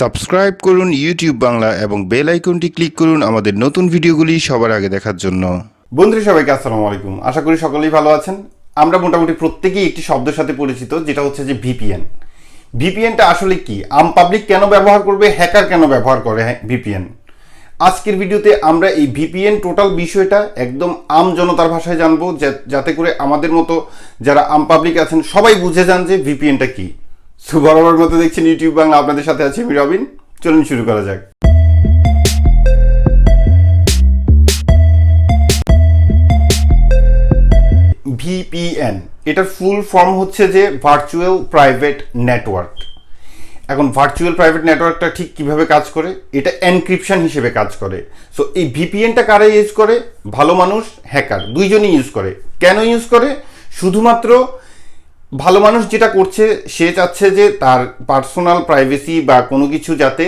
Subscribe করুন YouTube Bangla এবং bell আইকনটি ক্লিক করুন আমাদের নতুন ভিডিওগুলি সবার আগে দেখার জন্য। বন্ধুরা, সবাইকে আসসালামু আলাইকুম। আশা করি সকলেই ভালো আছেন। আমরা মোটামুটি প্রত্যেকেই একটি শব্দের সাথে পরিচিত, যেটা হচ্ছে যে ভিপিএন। ভিপিএনটা আসলে কি? আম পাবলিক কেন ব্যবহার করবে? হ্যাকার কেন ব্যবহার করে ভিপিএন? আজকের ভিডিওতে আমরা এই ভিপিএন টোটাল বিষয়টা একদম আম জনতার ভাষায় জানব যাতে করে আমাদের মতো যারা আম পাবলিক আছেন, সবাই বুঝে যান যে ভিপিএনটা কি। সো বরাবর মতো দেখছেন ইউটিউব বাংলা, আপনাদের সাথে আছি আমি রবিন। চলুন শুরু করা যাক। ভিপিএন এটার ফুল ফর্ম হচ্ছে যে ভার্চুয়াল প্রাইভেট নেটওয়ার্ক এখন ভার্চুয়াল প্রাইভেট নেটওয়ার্কটা ঠিক কীভাবে কাজ করে? এটা এনক্রিপশন হিসেবে কাজ করে। সো এই ভিপিএনটা কারা ইউজ করে? ভালো মানুষ হ্যাকার দুইজনই ইউজ করে। কেন ইউজ করে? শুধুমাত্র ভালো মানুষ যেটা করছে, সে চাচ্ছে যে তার পার্সোনাল প্রাইভেসি বা কোনো কিছু যাতে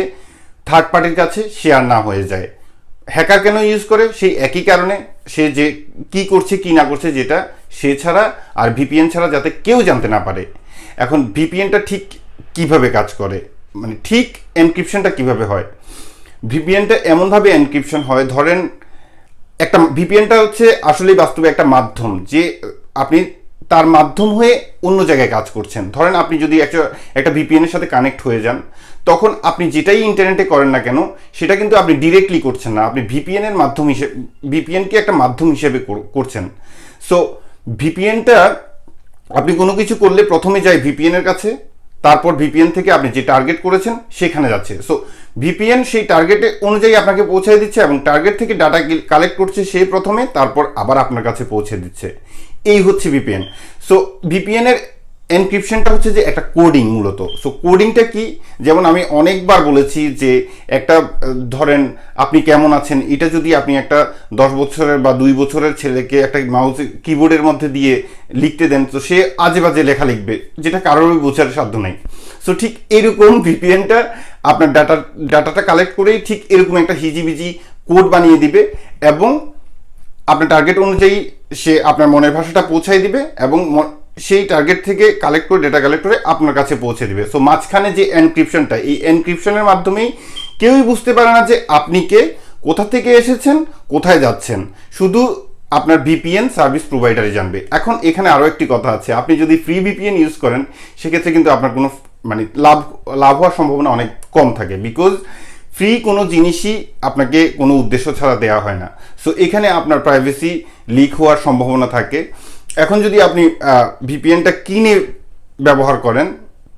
থার্ড পার্টির কাছে শেয়ার না হয়ে যায়। হ্যাকার কেন ইউজ করে? সেই একই কারণে সে যে কি করছে, কি না করছে যেটা সে ছাড়া আর ভিপিএন ছাড়া যাতে কেউ জানতে না পারে। এখন ভিপিএনটা ঠিক কীভাবে কাজ করে? মানে ঠিক এনক্রিপশনটা কীভাবে হয়? ভিপিএনটা এমনভাবে এনক্রিপশন হয়, ধরেন একটা ভিপিএনটা হচ্ছে আসলেই বাস্তবে একটা মাধ্যম যে আপনি তার মাধ্যম হয়ে অন্য জায়গায় কাজ করছেন। ধরেন আপনি যদি একটা একটা ভিপিএন এর সাথে কানেক্ট হয়ে যান, তখন আপনি যেটাই ইন্টারনেটে করেন না কেন, সেটা কিন্তু আপনি ডিরেক্টলি করছেন না। আপনি ভিপিএন এর মাধ্যম হিসেবে ভিপিএনকে একটা মাধ্যম হিসেবে করছেন। সো ভিপিএনটা আপনি কোনো কিছু করলে প্রথমে যায় ভিপিএন এর কাছে, তারপর ভিপিএন থেকে আপনি যে টার্গেট করেছেন, সেখানে যাচ্ছে। সো ভিপিএন সেই টার্গেটে অনুযায়ী আপনাকে পৌঁছে দিচ্ছে এবং টার্গেট থেকে ডাটা কালেক্ট করছে সে প্রথমে, তারপর আবার আপনার কাছে পৌঁছে দিচ্ছে। এই হচ্ছে ভিপিএন সো ভিপিএন এর এনক্রিপশনটা হচ্ছে যে একটা কোডিং মূলত। সো কোডিংটা কি? যেমন আমি অনেকবার বলেছি যে একটা, ধরেন আপনি কেমন আছেন, এটা যদি আপনি একটা দশ বছরের বা দুই বছরের ছেলেকে একটা মাউস কিবোর্ডের মধ্যে দিয়ে লিখতে দেন, তো সে আজে বাজে লেখা লিখবে, যেটা কারোরই বোঝার সাধ্য নাই। সো ঠিক এরকম ভিপিএনটা আপনার ডাটা ডাটাটা কালেক্ট করেই ঠিক এরকম একটা হিজিবিজি কোড বানিয়ে দিবে এবং আপনার টার্গেট অনুযায়ী সে আপনার মনের ভাষাটা পৌঁছাই দিবে এবং সেই টার্গেট থেকে কালেক্ট করে ডেটা কালেক্ট করে আপনার কাছে পৌঁছে দিবে। সো মাঝখানে যে এনক্রিপশনটা এই এনক্রিপশনের মাধ্যমেই কেউই বুঝতে পারে না যে আপনি কে, কোথা থেকে এসেছেন, কোথায় যাচ্ছেন। শুধু আপনার ভিপিএন সার্ভিস প্রোভাইডারই জানবে। এখন এখানে আরও একটি কথা আছে। আপনি যদি ফ্রি ভিপিএন ইউজ করেন, সেক্ষেত্রে কিন্তু আপনার কোনো মানে লাভ লাভ হওয়ার সম্ভাবনা অনেক কম থাকে বিকজ ফ্রি কোনো জিনিসই আপনাকে কোনো উদ্দেশ্য ছাড়া দেওয়া হয় না। সো এখানে আপনার প্রাইভেসি লিক হওয়ার সম্ভাবনা থাকে। এখন যদি আপনি ভিপিএনটা কিনে ব্যবহার করেন,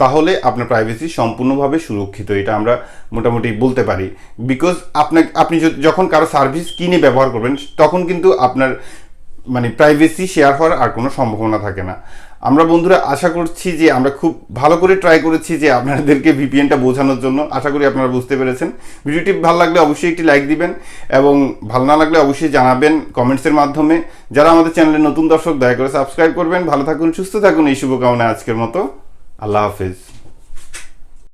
তাহলে আপনার প্রাইভেসি সম্পূর্ণভাবে সুরক্ষিত। এটা আমরা মোটামুটি বলতে পারি। বিকজ আপনাকে, আপনি যখন কারও সার্ভিস কিনে ব্যবহার করবেন, তখন কিন্তু আপনার মানে প্রাইভেসি শেয়ার হওয়ার আর কোনো সম্ভাবনা থাকে না। আমরা বন্ধুরা আশা করছি যে আমরা খুব ভালো করে ট্রাই করেছি যে আপনাদেরকে ভিপিএনটা বোঝানোর জন্য। আশা করি আপনারা বুঝতে পেরেছেন। ভিডিওটি ভালো লাগলে অবশ্যই একটি লাইক দিবেন এবং ভালো না লাগলে অবশ্যই জানাবেন কমেন্টসের মাধ্যমে। যারা আমাদের চ্যানেলে নতুন দর্শক, দয়া করে সাবস্ক্রাইব করবেন। ভালো থাকুন, সুস্থ থাকুন। এই শুভকামনা আজকের মতো। আল্লাহ হাফেজ।